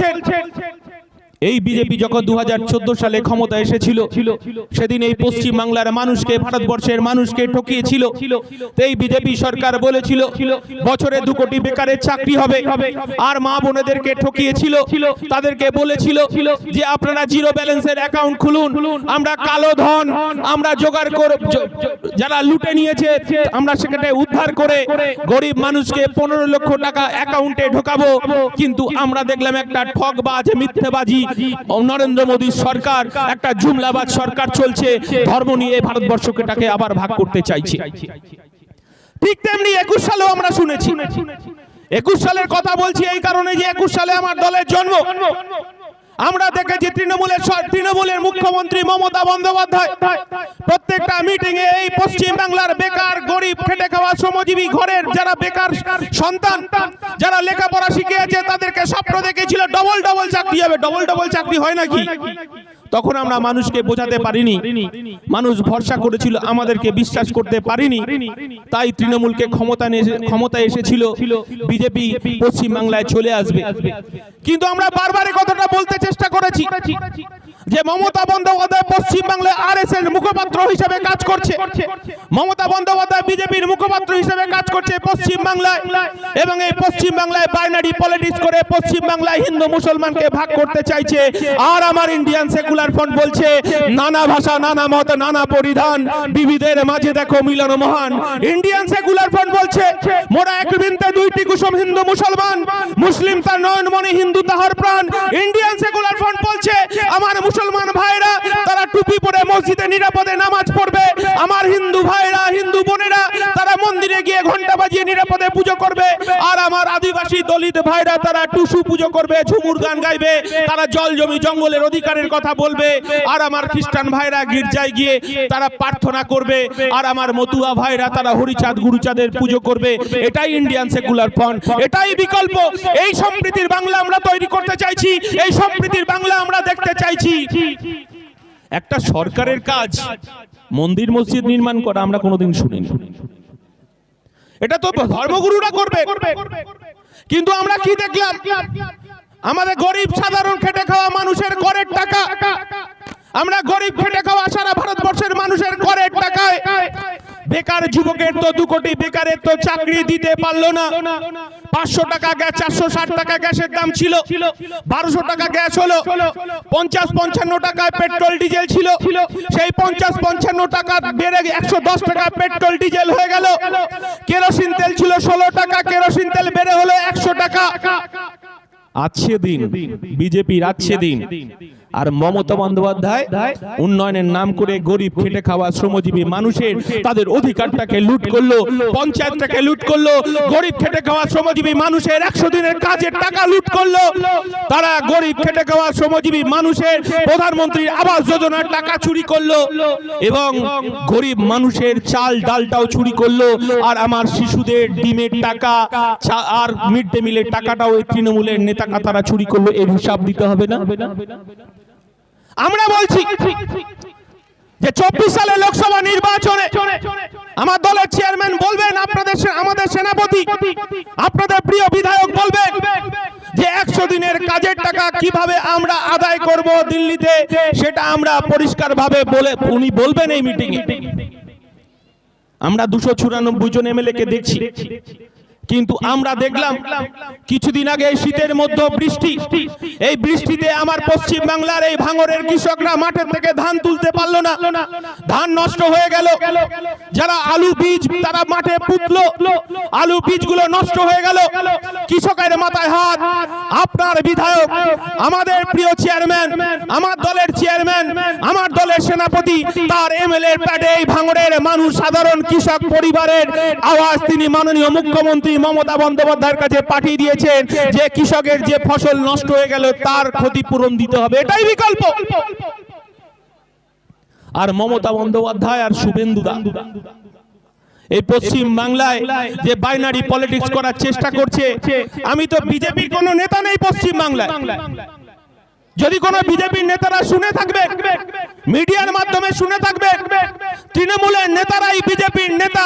বলছেন এই বিজেপি যখন দু হাজার চোদ্দ সালে ক্ষমতা এসেছিল সেদিন এই পশ্চিম বাংলার মানুষকে ভারতবর্ষের মানুষকে ঠকিয়েছিল। এই বিজেপি সরকার বলেছিল বছরে দু কোটি বেকারের চাকরি হবে আর মা বোনেদেরকে ঠকিয়েছিল তাদেরকে বলেছিল যে আপনারা জিরো ব্যালেন্সের অ্যাকাউন্ট খুলুন আমরা কালো ধন আমরা জোগাড় করে যারা লুটে নিয়েছে আমরা সেখানে উদ্ধার করে গরিব মানুষকে পনেরো লক্ষ টাকা অ্যাকাউন্টে ঢোকাবো। কিন্তু আমরা দেখলাম একটা ঠকবাজ মিথ্যেবাজি নরেন্দ্র মোদীর সরকার, একটা জুমলাবাদ সরকার চলছে। ধর্ম নিয়ে ভারতবর্ষকে তাকে আবার ভাগ করতে চাইছে। ঠিক তেমনি একুশ সালেও আমরা শুনেছি। একুশ সালের কথা বলছি এই কারণে যে একুশ সালে আমার দলের জন্ম। আমরা দেখেছি তৃণমূলের তৃণমূলের মুখ্যমন্ত্রী মমতা বন্দ্যোপাধ্যায়। প্রত্যেকটা মিটিং এ এই পশ্চিম বাংলার বেকার, গরিব খেটে খাওয়া শ্রমজীবী ঘরের যারা বেকার সন্তান, যারা লেখাপড়া শিখিয়েছে, তাদেরকে স্বপ্ন দেখেছিল ডবল ডবল চাকরি হবে। ডবল ডবল চাকরি হয় নাকি? তখন আমরা মানুষকে বোঝাতে পারিনি। মানুষ ভরসা করেছিল আমাদেরকে বিশ্বাস করতে পারিনি। তাই তৃণমূলকে ক্ষমতা ক্ষমতায় এসেছিল বিজেপি পশ্চিম বাংলায় চলে আসবে। কিন্তু আমরা বারবার কথাটা বলতে চেষ্টা করেছি। যে মমতা বন্দ্যোপাধ্যায় পশ্চিমবাংলায় আর এস এর মুখপাত্র হিসেবে কাজ করছে। মমতা বন্দ্যোপাধ্যায় বিজেপির মুখপাত্র হিসেবে কাজ করছে পশ্চিম বাংলায় এবং এই পশ্চিম বাংলায় বাইনারি পলিটিক্স করে পশ্চিম বাংলায় হিন্দু মুসলমানকে ভাগ করতে চাইছে। আর আমার ইন্ডিয়ান সেকুলার ফ্রন্ট বলছে, নানা ভাষা, নানা মত, নানা পরিধান, বিবিধের মাঝে দেখো মিলন মহান। ইন্ডিয়ান সেকুলার ফ্রন্ট বলছে, মোরা এক বৃন্তে দুইটি কুসুম হিন্দু মুসলমান, মুসলিম তার নয়নমণি হিন্দু তাহার প্রাণ। ইন্ডিয়ান সেকুলার ফ্রন্ট বলছে, আমার মুসলমান ভাইরা, তারা টুপি পরে মসজিদে নিরাপদে নামাজ পড়বে। আমার হিন্দু ভাইরা, হিন্দু বোনেরা, তারা মন্দিরে গিয়ে ঘণ্টা বাজিয়ে নিরাপদে পুজো করবে। আর আমার আদিবাসী দলিত ভাইরা, তারা টুসু পুজো করবে, ঝুমুর গান গাইবে, তারা জল জমি জঙ্গলের অধিকারের কথা বলবে। আর আমার খ্রিস্টান ভাইরা গির্জায় গিয়ে তারা প্রার্থনা করবে। আর আমার মতুয়া ভাইরা, তারা হরিচাঁদ, গুরুচাঁদের পুজো করবে। এটাই ইন্ডিয়ান সেকুলার ফ্রন্ট এটাই বিকল্প। এই সম্প্রীতির বাংলা আমরা তৈরি করতে চাইছি, এই সম্প্রীতির বাংলা আমরা দেখতে চাইছি। একটা সরকারের কাজ, মন্দির মসজিদ নির্মাণ করা আমরা কোনোদিন শুনিনি। এটা তো ধর্মগুরুরা করবে। কিন্তু আমরা কি দেখলাম? আমাদের গরিব সাধারণ খেটে খাওয়া মানুষের করের টাকা। আমরা গরিব খেটে খাওয়া সারা ভারতবর্ষের মানুষের করের টাকায় বেকার যুবকের তো দু কোটি বেকারের তো চাকরি দিতে পারল না। পাঁচশো টাকা গ্যাস, চারশো ষাট টাকা গ্যাসের দাম ছিল। বারোশো টাকা গ্যাস হলো। পঞ্চাশ পঞ্চান্ন টাকায় পেট্রোল, ডিজেল ছিল। সেই পঞ্চাশ পঞ্চান্ন টাকা বেড়ে একশো দশ টাকা পেট্রোল, ডিজেল হয়ে গেল। কেরোসিন তেল ছিল ষোলো টাকা, কেরোসিন তেল বেড়ে হলো একশো টাকা। আছে দিন, বিজেপির আছে দিন। আর মমতা বন্দ্যোপাধ্যায় উন্নয়নের নাম করে গরিব খেটে খাওয়া শ্রমজীবী মানুষের তাদের অধিকারটাকে লুট করল, পঞ্চায়েতটাকে লুট করল, গরিব খেটে খাওয়া শ্রমজীবী মানুষের একশো দিনের কাজের টাকা লুট করল। তারা গরিব খেটে খাওয়া শ্রমজীবী মানুষের প্রধানমন্ত্রীর আবাস যোজনার টাকা চুরি করল এবং গরিব মানুষের চাল ডালটাও চুরি করল। আর আমার শিশুদের ডিমের টাকা আর মিড ডে মিলের টাকাটাও এই তৃণমূলের নেতা কাতারা চুরি করল, এর হিসাব দিতে হবে না? আমরা বলছি যে চব্বিশ সালে লোকসভা নির্বাচনে আমার দলের চেয়ারম্যান বলবেন, আপনাদের আমাদের সেনাপতি, আপনাদের প্রিয় বিধায়ক বলবেন যে একশো দিনের কাজের টাকা কীভাবে আমরা আদায় করব দিল্লিতে, সেটা আমরা পরিষ্কারভাবে বলে উনি বলবেন এই মিটিংয়ে আমরা দুশো চুরানব্বই জন এমএলএ কে দেখছি। কিন্তু আমরা দেখলাম কিছুদিন আগে এই শীতের মধ্যে বৃষ্টি। এই বৃষ্টিতে আমার পশ্চিম বাংলার এই ভাঙরের কৃষকরা মাঠের থেকে ধান তুলতে পারল না। ধান নষ্ট হয়ে গেল। যারা আলু বীজ তারা মাঠে পুতলো। আলু বীজগুলো নষ্ট হয়ে গেল। কৃষকের মাথায় হাত। আপনার বিধায়ক আমাদের প্রিয় চেয়ারম্যান আমার দলের চেয়ারম্যান আমার দলের সেনাপতি তার এমএলএ প্যাডে এই ভাঙরের মানুষ সাধারণ কৃষক পরিবারের আওয়াজ তিনি মাননীয় মুখ্যমন্ত্রী মমতা বন্দ্যোপাধ্যায়ের কাছে পাঠিয়ে দিয়েছেন যে কৃষকের যে ফসল নষ্ট হয়ে গেল, তার ক্ষতিপূরণ দিতে হবে। এটাই বিকল্প। আর মমতা বন্দ্যোপাধ্যায় আর শুভেন্দু দা। এই পশ্চিম বাংলায় যে বাইনারি পলিটিক্স করার চেষ্টা করছে, আমি তো বিজেপির কোন নেতা নেই পশ্চিম বাংলায়। যদি কোনো বিজেপির নেতারা শুনে থাকবে, মিডিয়ার মাধ্যমে শুনে থাকবে, তৃণমূলের নেতারাই বিজেপির নেতা।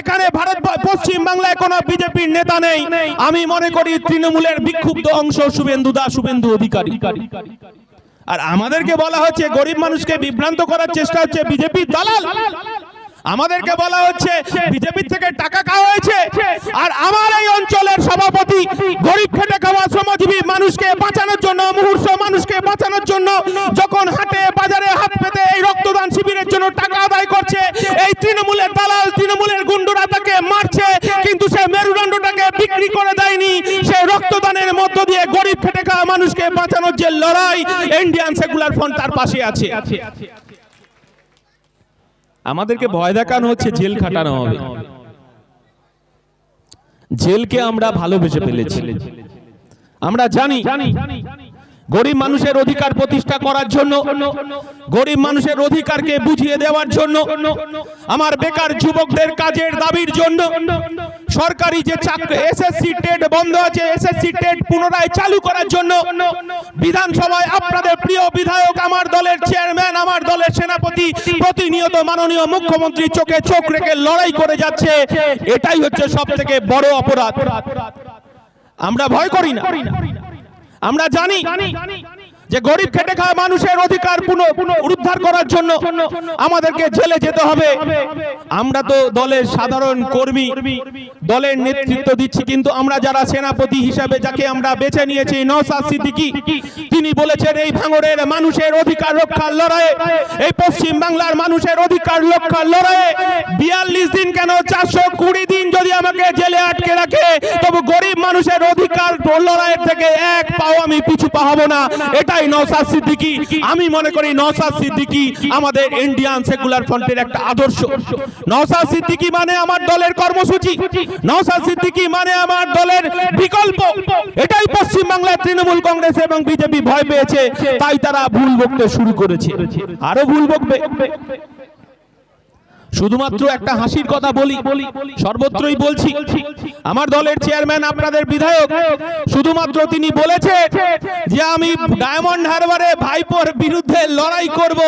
এখানে ভারত, পশ্চিম বাংলায় কোনো বিজেপির নেতা নেই। আমি মনে করি তৃণমূলের বিক্ষুব্ধ অংশ শুভেন্দু দা শুভেন্দু অধিকারী। আর আমাদেরকে বলা হচ্ছে গরিব মানুষকে বিভ্রান্ত করার চেষ্টা হচ্ছে বিজেপির দালাল। আমাদেরকে বলা হচ্ছে বিজেপি থেকে টাকা খাওয়া হয়েছে। আর আমার এই অঞ্চলের সভাপতি গরিব খেটে খাওয়া শ্রমজীবী মানুষকে বাঁচানোর জন্য মুহূর্ত মানুষকে বাঁচানোর জন্য যখন হাটে বাজারে হাত পেতে এই রক্তদান শিবিরের জন্য টাকা আদায় করছে এই তৃণমূলের দালাল তৃণমূলের গুন্ডুরা তাকে মারছে কিন্তু সে মেরুদণ্ডটাকে বিক্রি করে দেয়নি। সে রক্তদানের মধ্য দিয়ে গরিব খেটে খাওয়া মানুষকে বাঁচানোর যে লড়াই ইন্ডিয়ান সেকুলার ফ্রন্ট তার পাশে আছে। আমাদেরকে ভয় দেখানো হচ্ছে জেল খাটানো হবে। জেলকে আমরা ভালোবেসে ফেলেছি। আমরা জানি। গরিব মানুষের অধিকার প্রতিষ্ঠা করার জন্য, গরিব মানুষের অধিকারকে বুঝিয়ে দেওয়ার জন্য, আমার বেকার যুবকদের কাজের দাবির জন্য, সরকারি যে চাকরি এসএসসি টেট বন্ধ আছে এসএসসি টেট পুনরায় চালু করার জন্য, বিধানসভায় আপনাদের প্রিয় বিধায়ক আমার দলের চেয়ারম্যান, আমার দলের সেনাপতি, প্রতিনিয়ত মাননীয় মুখ্যমন্ত্রী চোখে চোখ রেখে লড়াই করে যাচ্ছে, এটাই হচ্ছে সব থেকে বড় অপরাধ। আমরা ভয় করি না। আমরা জানি যে গরিব খেটে খাওয়া মানুষের অধিকার উদ্ধার করার জন্য আমাদেরকে জেলে যেতে হবে। আমরা তো দলের সাধারণ কর্মী, দলের নেতৃত্ব দিচ্ছি, কিন্তু আমরা যারা সেনাপতি হিসাবে যাকে আমরা বেছে নিয়েছি নওসাদ সিদ্দিকী, তিনি বলেছেন এই ভাঙড়ের মানুষের অধিকার রক্ষার লড়াইয়ে, এই পশ্চিম বাংলার মানুষের অধিকার রক্ষার লড়াইয়ে বিয়াল্লিশ দিন কেন চারশো কুড়ি দিন যদি আমাকে জেলে আটকে রাখে, তবু গরিব মানুষের অধিকার লড়াইয়ের থেকে এক পাও আমি পিছু পাহাবো না। এটাই নওসাদ সিদ্দিকী। আমি মনে করি নওসাদ সিদ্দিকী আমাদের ইন্ডিয়ান সেকুলার ফ্রন্টের একটা আদর্শ। নওসাদ সিদ্দিকী মানে আমার দলের কর্মসূচি। নওসাদ সিদ্দিকী মানে আমার দলের বিকল্প। এটাই পশ্চিম বাংলার তৃণমূল কংগ্রেস এবং বিজেপি ভয় পেয়েছে। তাই তারা ভুল বকতে শুরু করেছে। আরও ভুল বকবে। শুধুমাত্র একটা হাসির কথা বলি। সর্বত্রই বলছি, আমার দলের চেয়ারম্যান আপনাদের বিধায়ক, শুধুমাত্র তিনি বলেছে যে আমি ডায়মন্ড হারবারে ভাইপোর বিরুদ্ধে লড়াই করব,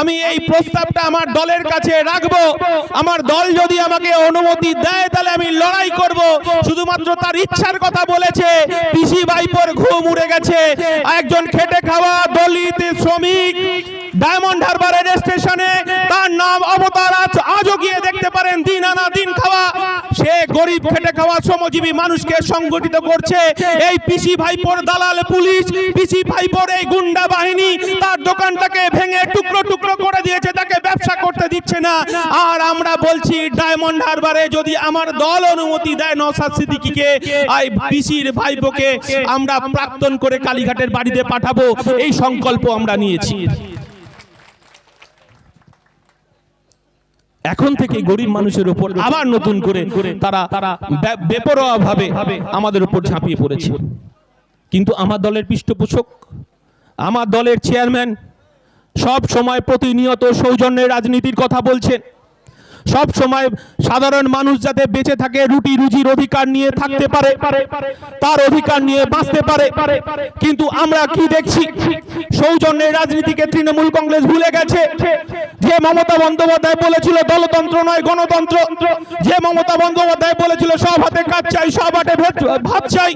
আমি এই প্রস্তাবটা আমার দলের কাছে রাখব, আমার দল যদি আমাকে অনুমতি দেয় তাহলে আমি লড়াই করব, শুধুমাত্র তার ইচ্ছার কথা বলেছে, পিসি ভাইপোর ঘুম উড়ে গেছে, একজন খেটে খাওয়া দলিত শ্রমিক, ডায়মন্ড হারবারের স্টেশনে নাম অবতার আজ, আজও গিয়ে দেখতে পারেন দিন আনা দিন খাওয়া। সে গরিব খেটে খাওয়া শ্রমজীবী মানুষকে সংগঠিত করছে। এই পিসি ভাইপোর দালাল পুলিশ, পিসি ভাইপোর এই গুন্ডা বাহিনী, তার দোকানটাকে ভেঙে টুকরো টুকরো করে দিয়েছে, তাকে ব্যবসা করতে দিচ্ছে না। আর আমরা বলছি, ডায়মন্ড হারবারে যদি আমার দল অনুমতি দেয় নসাদ সিদ্দিকীকে, এই পিসির ভাইপোকে আমরা প্রাক্তন করে কালীঘাটের বাড়িতে পাঠাবো। এই সংকল্প আমরা নিয়েছি। এখন থেকে গরিব মানুষের উপর আবার নতুন করে তারা তারা বেপরোয়া ভাবে আমাদের উপর ঝাঁপিয়ে পড়েছে। কিন্তু আমার দলের পৃষ্ঠপোষক আমার দলের চেয়ারম্যান সব সময় প্রতিনিয়ত সৌজন্যের রাজনীতির কথা বলছেন। সব সময় সাধারণ মানুষ যাতে বেঁচে থাকে, রুটি রুজির অধিকার নিয়ে থাকতে পারে, তার অধিকার নিয়ে বাঁচতে পারে। কিন্তু আমরা কি দেখছি? সৌজন্যের রাজনীতিকে তৃণমূল কংগ্রেস ভুলে গেছে। যে মমতা বন্দ্যোপাধ্যায় বলেছিল, দলতন্ত্র নয়, গণতন্ত্র। যে মমতা বন্দ্যোপাধ্যায় বলেছিল, সব হাতে কাজ চাই, সব হাতে ভাত চাই।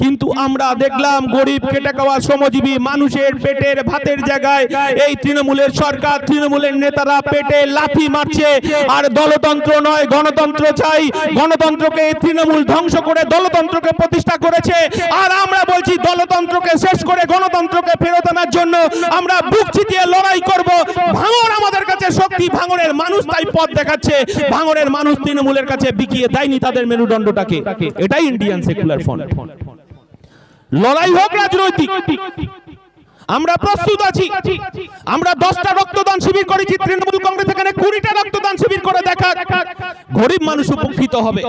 কিন্তু আমরা দেখলাম, গরিব, খেটে খাওয়া শ্রমজীবী মানুষের পেটের ভাতের জায়গায় এই তৃণমূলের সরকার, তৃণমূলের নেতারা পেটে লাথি মারছে। আর দলতন্ত্র নয়, গণতন্ত্র চাই। গণতন্ত্রকে তৃণমূল ধ্বংস করে দলতন্ত্রকে প্রতিষ্ঠা করেছে। আর আমরা বলছি দলতন্ত্রকে শেষ করে গণতন্ত্রকে ফেরত আনার জন্য আমরা বুক চিতিয়ে লড়াই করব। ভাঙর আমাদের কাছে শক্তি, ভাঙরের মানুষ তাই পথ দেখাচ্ছে। ভাঙরের মানুষ তৃণমূলের কাছে বিকিয়ে দেয়নি তাদের মেরুদণ্ডটাকে। এটাই ইন্ডিয়ান সেকুলার ফ্রন্ট লড়াই হোক রাজনৈতিক। আমরা প্রস্তুত আছি। আমরা দশটা রক্তদান শিবির করেছি। তৃণমূল কংগ্রেস এখানে কুড়িটা রক্তদান শিবির করে দেখা গরিব মানুষ উপকৃত হবে।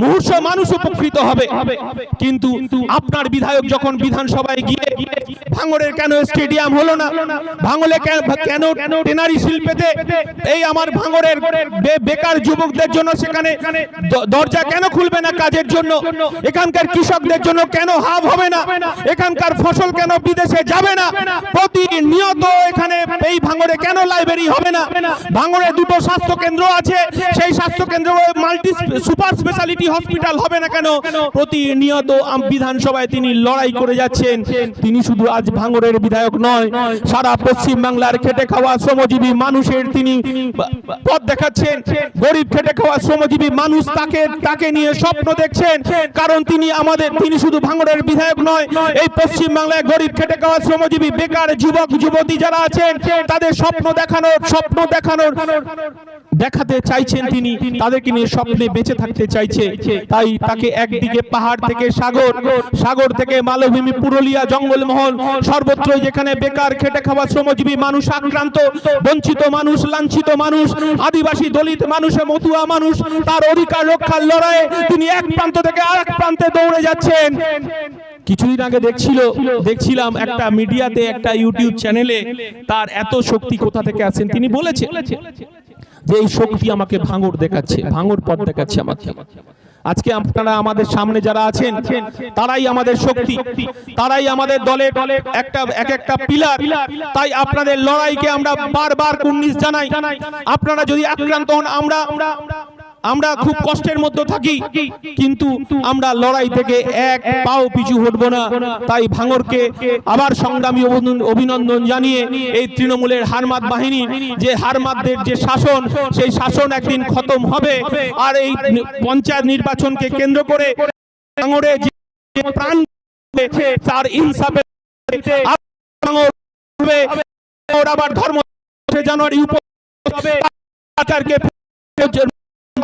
মুহূর্ত মানুষ উপকৃত হবে। কিন্তু আপনার বিধায়ক যখন বিধানসভায় গিয়ে ভাঙড়ের কেন স্টেডিয়াম হলো না? ভাঙলে কেন- টেনারি শিল্পেতে এই আমার ভাঙড়ের বে- বেকার যুবকদের জন্য সেখানে দরজা কেন খুলবে না কাজের জন্য? এখানকার কৃষকদের জন্য কেন হাব হবে না? এখানকার ফসল কেন বিদেশে যাবে না? প্রতিনিয়ত এখানে এই ভাঙড়ে কেন লাইব্রেরি হবে না? ভাঙড়ে দুটো স্বাস্থ্য কেন্দ্র আছে, সেই স্বাস্থ্য কেন্দ্র মাল্টি সুপার স্পেশালিটি হসপিটাল হবে না কেন? প্রতিনিয়ত বিধানসভায় তিনি লড়াই করে যাচ্ছেন। তিনি শুধু আজ ভাঙড়ের বিধায়ক নয়। সারা পশ্চিম বাংলার খেটে খাওয়া শ্রমজীবী মানুষের তিনি পথ দেখাচ্ছেন। গরিব খেটে খাওয়া শ্রমজীবী মানুষ তাকে তাকে নিয়ে স্বপ্ন দেখছেন। কারণ তিনি আমাদের তিনি শুধু ভাঙড়ের বিধায়ক নয়। এই পশ্চিম বাংলায় গরিব খেটে খাওয়া শ্রমজীবী বেকার যুবক যুবতী যারা আছেন তাদের স্বপ্ন দেখানোর স্বপ্ন দেখানোর দেখাতে চাইছেন তিনি, তাদেরকে নিয়ে স্বপ্নে বেঁচে থাকতে চাইছে। তাই তাকে একদিকে পাহাড় থেকে সাগর সাগর থেকে মালভূমি পুরুলিয়া জঙ্গলমহল, সর্বত্র যেখানে বেকার খেটে খাওয়া শ্রমজীবী মানুষ আক্রান্ত, বঞ্চিত মানুষ, লাঞ্ছিত মানুষ, আদিবাসী দলিত মানুষে, মতুয়া মানুষ, তার অধিকার রক্ষার লড়াইয়ে তিনি এক প্রান্ত থেকে আর এক প্রান্তে দৌড়ে যাচ্ছেন। কিছুদিন আগে দেখছিল, দেখছিলাম একটা মিডিয়াতে, একটা ইউটিউব চ্যানেলে তার এত শক্তি কোথা থেকে আসেন তিনি বলেছে। যে এই শক্তি আমাকে ভাঙর দেখাচ্ছে ভাঙর পথ দেখাচ্ছে আমাকে। আজকে আপনারা আমাদের সামনে যারা আছেন, তারাই আমাদের শক্তি, তারাই আমাদের দলে একটা, এক একটা পিলার। তাই আপনাদের লড়াইকে আমরা বারবার কুর্নিশ জানাই। আপনারা যদি আক্রান্ত হন, আমরা আমরা খুব কষ্টের মধ্যে থাকি কিন্তু আমরা লড়াই থেকে এক পাও পিছু হটব না। তাই ভাঙরকে আবার সংগ্রামী অভিনন্দন- জানিয়ে এই তৃণমূলের হারমাত বাহিনী যে হারমাতদের যে শাসন সেই শাসন একদিন খতম হবে। আর এই পঞ্চায়েত নির্বাচনকে কেন্দ্র করে ভাঙরে যে প্রাণ তার হবে, আবার ধর্ম জানুয়ারি উপরে সরকারকে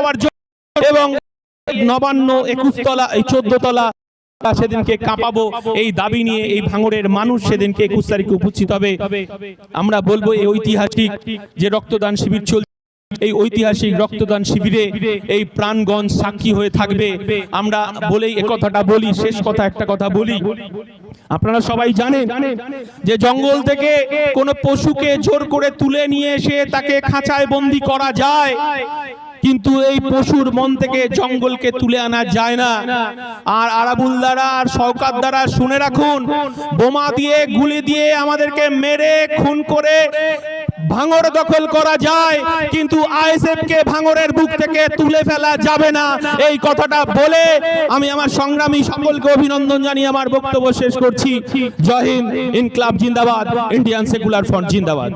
হওয়ার জন্য এবং নবান্ন, একুশ তলা, এই চোদ্দ তলা সেদিনকে কাঁপাবো। এই দাবি নিয়ে এই ভাঙড়ের মানুষ সেদিনকে একুশ তারিখে উপস্থিত হবে। আমরা বলব এই ঐতিহাসিক যে রক্তদান শিবির চলছে, এই ঐতিহাসিক রক্তদান শিবিরে এই প্রাণগঞ্জ সাক্ষী হয়ে থাকবে। আমরা বলেই কথাটা বলি, শেষ কথা একটা কথা বলি। আপনারা সবাই জানেন যে জঙ্গল থেকে কোনো পশুকে জোর করে তুলে নিয়ে এসে তাকে খাঁচায় বন্দি করা যায়। কিন্তু এই পশুর মন থেকে জঙ্গলকে তুলে আনা যায় না। আর আরাবুল দ্বারা, আর শওকাত দ্বারা শুনে রাখুন, বোমা দিয়ে, গুলি দিয়ে আমাদেরকে মেরে, খুন করে ভাঙর দখল করা যায়, কিন্তু আইএসএফ কে ভাঙরের বুক থেকে তুলে ফেলা যাবে না। এই কথাটা বলে আমি আমার সংগ্রামী সকলকে অভিনন্দন জানিয়ে আমার বক্তব্য শেষ করছি। জয় হিন্দ, ইনকলাব জিন্দাবাদ, ইন্ডিয়ান সেকুলার ফ্রন্ট জিন্দাবাদ।